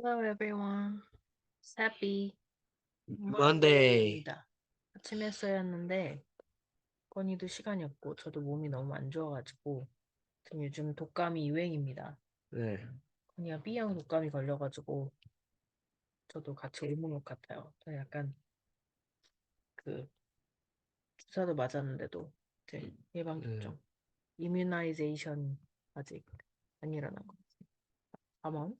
Hello everyone. Happy Monday. Monday입니다. 아침에 했어야 했는데 건이도 시간이 없고 저도 몸이 너무 안 좋아가지고 요즘 독감이 유행입니다. 네. 건이가 B형 독감이 걸려가지고 저도 같이 옮은 것 같아요. 저 약간 그 주사도 맞았는데도 이제 예방접종, 이뮤나이제이션 아직 안 일어난 것 같습니다. 다음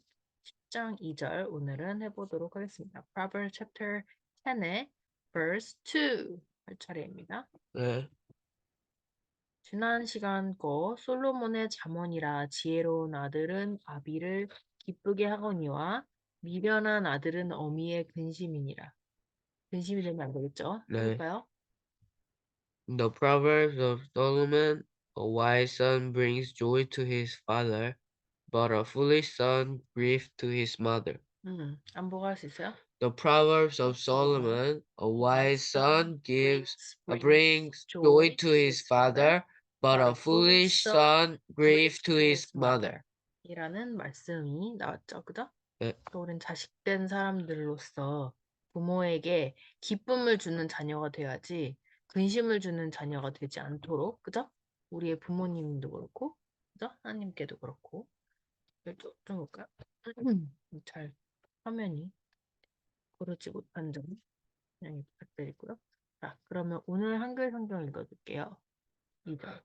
10장 2절 오늘은 해보도록 하겠습니다. Proverbs chapter 10의 verse 2 할 차례입니다. 네. 지난 시간 거 솔로몬의 잠언이라 지혜로운 아들은 아비를 기쁘게 하거니와 미련한 아들은 어미의 근심이니라. 근심이 되면 안 되겠죠? 네. 해볼까요? The Proverbs of Solomon A wise son brings joy to his father, but a foolish son grief to his mother. 음, 안 보고 할수 있어요? The Proverbs of Solomon A wise son gives uh, brings joy to his father, but a foolish son grief to his mother. 이라는 말씀이 나왔죠. 그죠? 네. 또 우린 자식된 사람들로서 부모에게 기쁨을 주는 자녀가 돼야지 근심을 주는 자녀가 되지 않도록 그죠? 우리의 부모님도 그렇고 그죠? 하나님께도 그렇고 좀, 좀 볼까요? 잘 화면이 고르지 못한 점 양해 부탁드리고요. 자, 그러면 오늘 한글 성경 읽어줄게요. 2절.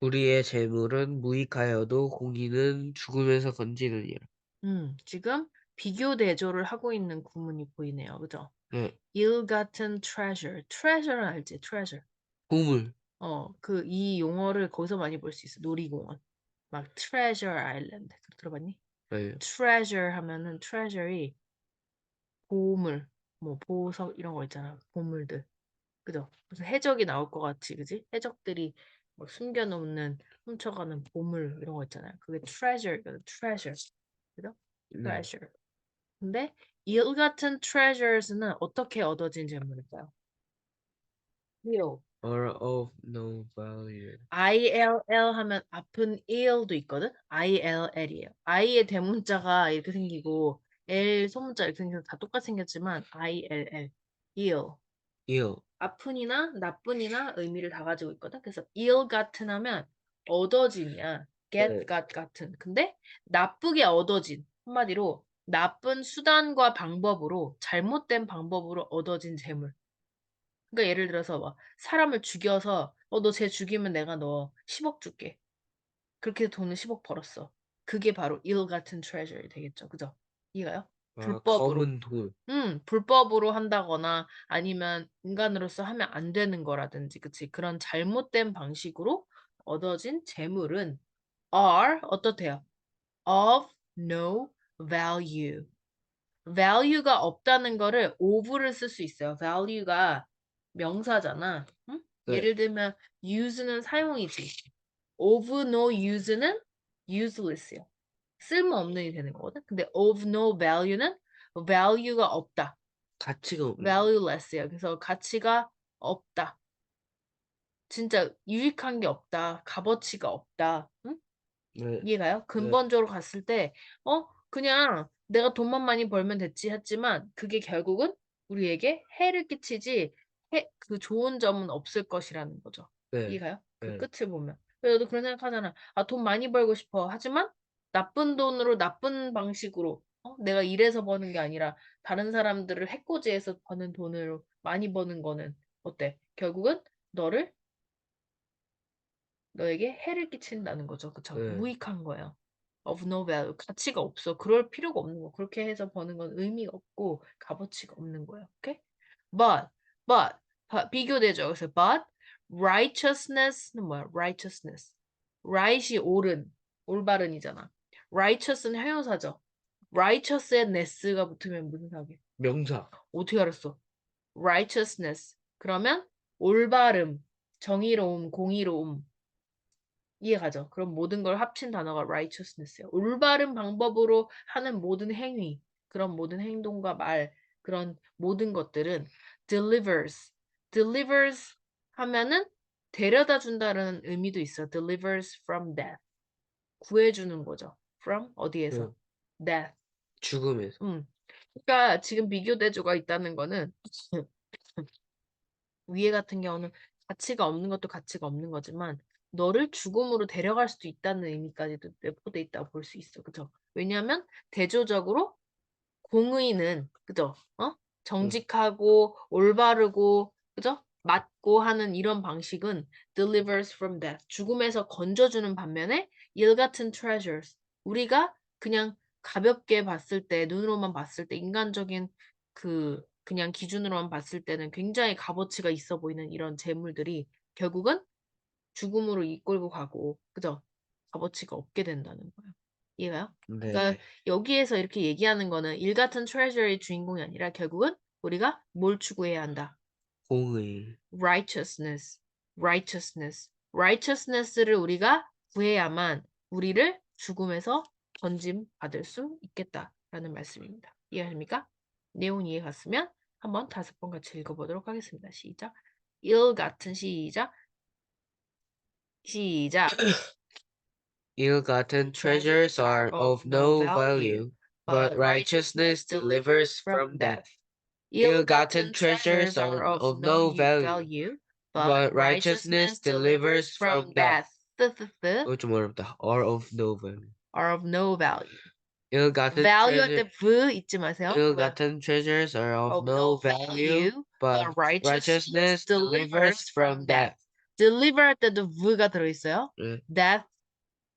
우리의 재물은 무익하여도 공의는 죽으면서 건지느니라. 음, 지금 비교 대조를 하고 있는 구문이 보이네요. 그죠? 네. 일 같은 treasure. treasure는 알지? treasure. 보물. 어, 그 이 용어를 거기서 많이 볼 수 있어. 놀이공원. 막 treasure island. 들어봤니? 네. treasure 하면은 treasure이 보물, 뭐 보석 이런 거 있잖아. 보물들. 그죠? 무슨 해적이 나올 것 같이, 그지? 해적들이 막 숨겨놓는, 훔쳐가는 보물 이런 거 있잖아요. 그게 treasure거든. treasure. 그죠? 네. treasure. 근데 일 같은 treasures는 어떻게 얻어진 재물일까요? real. Are of no value. ILL 하면 아픈 ill도 있거든? ILL이에요. I의 대문자가 이렇게 생기고 L 소문자 이렇게 생겨서 다 똑같이 생겼지만 ILL, ill. ill. 아픈이나 나쁜이나 의미를 다 가지고 있거든. 그래서 ill 같은 하면 얻어진이야. get 네. got 같은. 근데 나쁘게 얻어진 한마디로 나쁜 수단과 방법으로 잘못된 방법으로 얻어진 재물. 그러니까 예를 들어서 막 사람을 죽여서 어 너 쟤 죽이면 내가 너 10억 줄게. 그렇게 해서 돈을 10억 벌었어. 그게 바로 ill 같은 treasure이 되겠죠. 그죠? 이해가요? 아, 불법으로. 검은 돌. 음, 불법으로 한다거나 아니면 인간으로서 하면 안 되는 거라든지, 그치? 그런 잘못된 방식으로 얻어진 재물은 are 어떻대요? of no value. value가 없다는 거를 of를 쓸 수 있어요. value가 명사잖아. 응? 네. 예를 들면 use는 사용이지. of no use는 useless요. 쓸모없는 이 되는 거거든. 근데 of no value는 value가 없다. 가치가 없는. valueless요. 그래서 가치가 없다. 진짜 유익한 게 없다. 값어치가 없다. 응? 네. 이해가요? 근본적으로 갔을 때, 어, 그냥 내가 돈만 많이 벌면 됐지 했지만, 그게 결국은 우리에게 해를 끼치지, 해, 그 좋은 점은 없을 것이라는 거죠. 네. 이해가요? 그 네. 끝을 보면. 그래서 너도 그런 생각하잖아. 아, 돈 많이 벌고 싶어. 하지만, 나쁜 돈으로, 나쁜 방식으로, 어? 내가 일해서 버는 게 아니라, 다른 사람들을 해코지해서 버는 돈으로 많이 버는 거는, 어때? 결국은 너를 너에게 해를 끼친다는 거죠. 그쵸? 네. 무익한 거예요. of no value. 가치가 없어. 그럴 필요가 없는 거. 그렇게 해서 버는 건 의미가 없고 값어치가 없는 거예요. 오케이? But, but, 바- 비교되죠. 그래서 but righteousness는 뭐야? righteousness. right이 옳은, 올바른이잖아. righteous는 형용사죠. righteous에 ness가 붙으면 무슨 사기? 명사. 어떻게 알았어? righteousness. 그러면 올바름, 정의로움, 공의로움. 이해가죠? 그럼 모든 걸 합친 단어가 righteousness예요. 올바른 방법으로 하는 모든 행위, 그런 모든 행동과 말, 그런 모든 것들은 delivers. delivers 하면은 데려다 준다는 의미도 있어. delivers from death. 구해주는 거죠. from 어디에서? death. 죽음에서. 음. 그러니까 지금 비교 대조가 있다는 거는 위에 같은 경우는 가치가 없는 것도 가치가 없는 거지만 너를 죽음으로 데려갈 수도 있다는 의미까지도 내포돼 있다고 볼 수 있어. 그죠? 왜냐하면 대조적으로 공의는 그죠? 어? 정직하고 올바르고 그죠? 맞고 하는 이런 방식은 delivers from death. 죽음에서 건져주는 반면에 일 같은 treasures. 우리가 그냥 가볍게 봤을 때 눈으로만 봤을 때 인간적인 그 그냥 기준으로만 봤을 때는 굉장히 값어치가 있어 보이는 이런 재물들이 결국은 죽음으로 이끌고 가고 그죠? 값어치가 없게 된다는 거예요. 이해가요? 네. 그러니까 여기에서 이렇게 얘기하는 거는 일 같은 treasure의 주인공이 아니라 결국은 우리가 뭘 추구해야 한다. 공의. righteousness, righteousness, righteousness를 우리가 구해야만 우리를 죽음에서 건짐 받을 수 있겠다라는 말씀입니다. 이해하십니까? 내용 이해 갔으면 한번 다섯 번 같이 읽어보도록 하겠습니다. 시작. 일 같은 시작. 시작. Ill-gotten treasures are of no value, but righteousness delivers from death. Ill-gotten treasures are of no value, but righteousness delivers from death. 뜨뜨뜨 이거 좀 어렵다. Are of no value. are of no value. Ill-gotten value 할 treasure- 때 v 잊지 마세요. ill-gotten treasures are of no value, but but righteousness delivers from death. deliver 할 때도 v가 들어있어요. 네.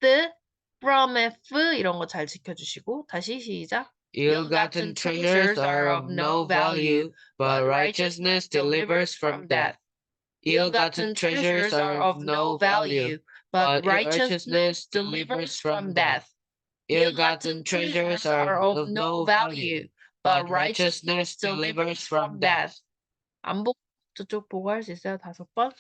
death, from f 이런 거 잘 지켜주시고 다시 시작. Ill-gotten treasures are of no value, but righteousness delivers from death. Ill-gotten treasures are of no value, but righteousness delivers from death. Ill-gotten treasures are of no value, but righteousness delivers from death. 안 보고 저쪽 보고 할 수 있어요? 다섯 번.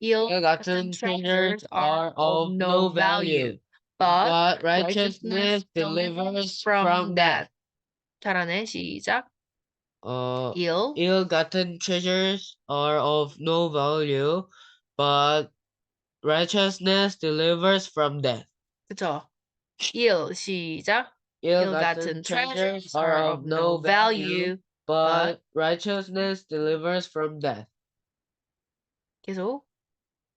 Ill-gotten treasures are of no value, but but righteousness delivers from death. 잘하네. 시작. Uh, ill ill-gotten treasures are of no value, but righteousness delivers from death. 그쵸? ill 시작. Ill-gotten treasures are of no value, but righteousness delivers from death. 계속.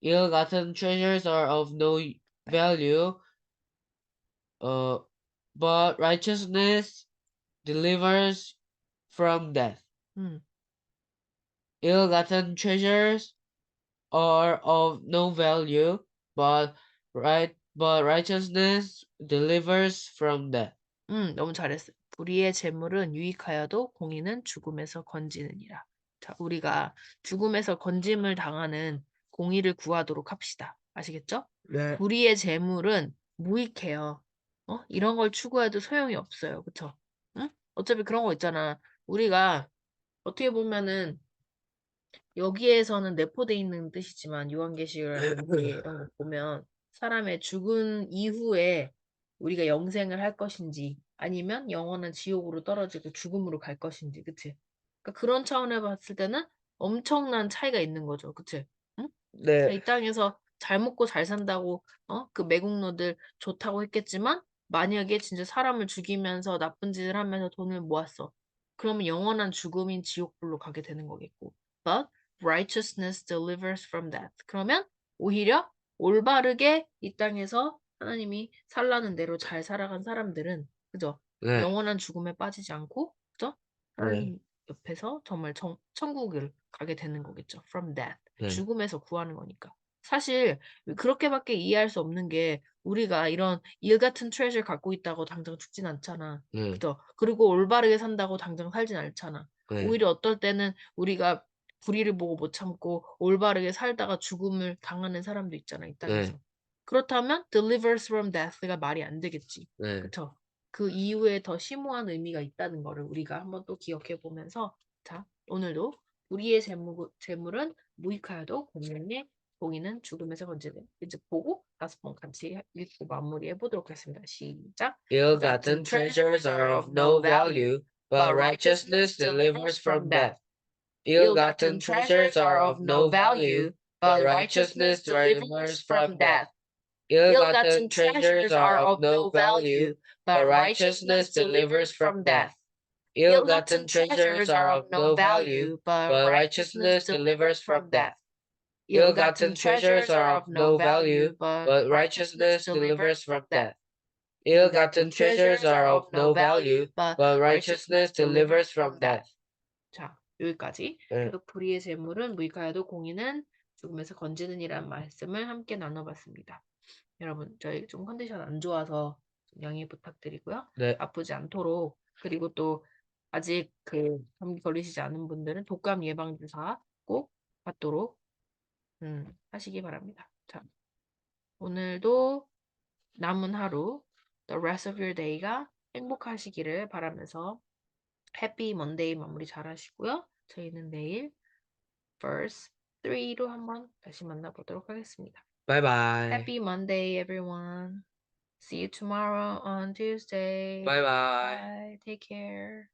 Ill-gotten treasures are of no value, uh, but righteousness delivers from death. 음. Ill-gotten treasures are of no value, but right, but righteousness delivers from death. 음, 너무 잘했어 요. 불의의 재물은 유익하여도 공의는 죽음에서 건지느니라. 자, 우리가 죽음에서 건짐을 당하는 공의를 구하도록 합시다. 아시겠죠? 네. 불의의 재물은 무익해요. 어? 이런 걸 추구해도 소용이 없어요. 그쵸? 응? 어차피 그런 거 있잖아. 우리가 어떻게 보면은 여기에서는 내포돼 있는 뜻이지만 요한계시록이라는 게 이런 거 보면 사람의 죽은 이후에 우리가 영생을 할 것인지 아니면 영원한 지옥으로 떨어지고 죽음으로 갈 것인지 그치? 그러니까 그런 차원에 봤을 때는 엄청난 차이가 있는 거죠. 그치? 자, 네. 이 땅에서 잘 먹고 잘 산다고 어? 그 매국노들 좋다고 했겠지만 만약에 진짜 사람을 죽이면서 나쁜 짓을 하면서 돈을 모았어. 그러면 영원한 죽음인 지옥불로 가게 되는 거겠고. But righteousness delivers from death. 그러면 오히려 올바르게 이 땅에서 하나님이 살라는 대로 잘 살아간 사람들은 그죠? 네. 영원한 죽음에 빠지지 않고 그죠? 하나님 옆에서 정말 정, 천국을 가게 되는 거겠죠. From death. 네. 죽음에서 구하는 거니까. 사실 그렇게밖에 이해할 수 없는 게 우리가 이런 일 같은 트레저를 갖고 있다고 당장 죽진 않잖아. 네. 그죠? 그리고 올바르게 산다고 당장 살진 않잖아. 네. 오히려 어떨 때는 우리가 불의를 보고 못 참고 올바르게 살다가 죽음을 당하는 사람도 있잖아, 이 땅에서. 그렇다면 delivers from death가 말이 안 되겠지. 네. 그쵸? 그 이후에 더 심오한 의미가 있다는 거를 우리가 한번 또 기억해 보면서 자, 오늘도 우리의 재물, 재물은 무익하여도 공명의 공의는 죽음에서 건지는 이제 보고 다섯 번 같이 읽고 마무리해 보도록 하겠습니다. 시작. Ill-gotten treasures are of no value, but righteousness delivers from death. Ill-gotten treasures are of no value, but righteousness delivers from death. Ill-gotten treasures are of no value, but righteousness delivers from death. Ill-gotten treasures are of no value, but righteousness delivers from death. Ill-gotten treasures are of no value, but righteousness delivers from death. Ill-gotten treasures are of no value, but but righteousness delivers from death. 자, 여기까지. 네. 그 불의의 재물은 무익하여도 공의는 죽음에서 건지는 이란 말씀을 함께 나눠봤습니다. 여러분, 저희 좀 컨디션 안 좋아서 좀 양해 부탁드리고요. 네. 아프지 않도록 그리고 또 아직 그 감기 걸리시지 않은 분들은 독감 예방 주사 꼭 받도록 음, 하시기 바랍니다. 자, 오늘도 남은 하루 the rest of your day가 행복하시기를 바라면서 해피 먼데이 마무리 잘 하시고요. 저희는 내일 verse 3로 한번 다시 만나보도록 하겠습니다. Bye bye. Happy Monday, everyone. See you tomorrow on Tuesday. Bye bye. Bye. Take care.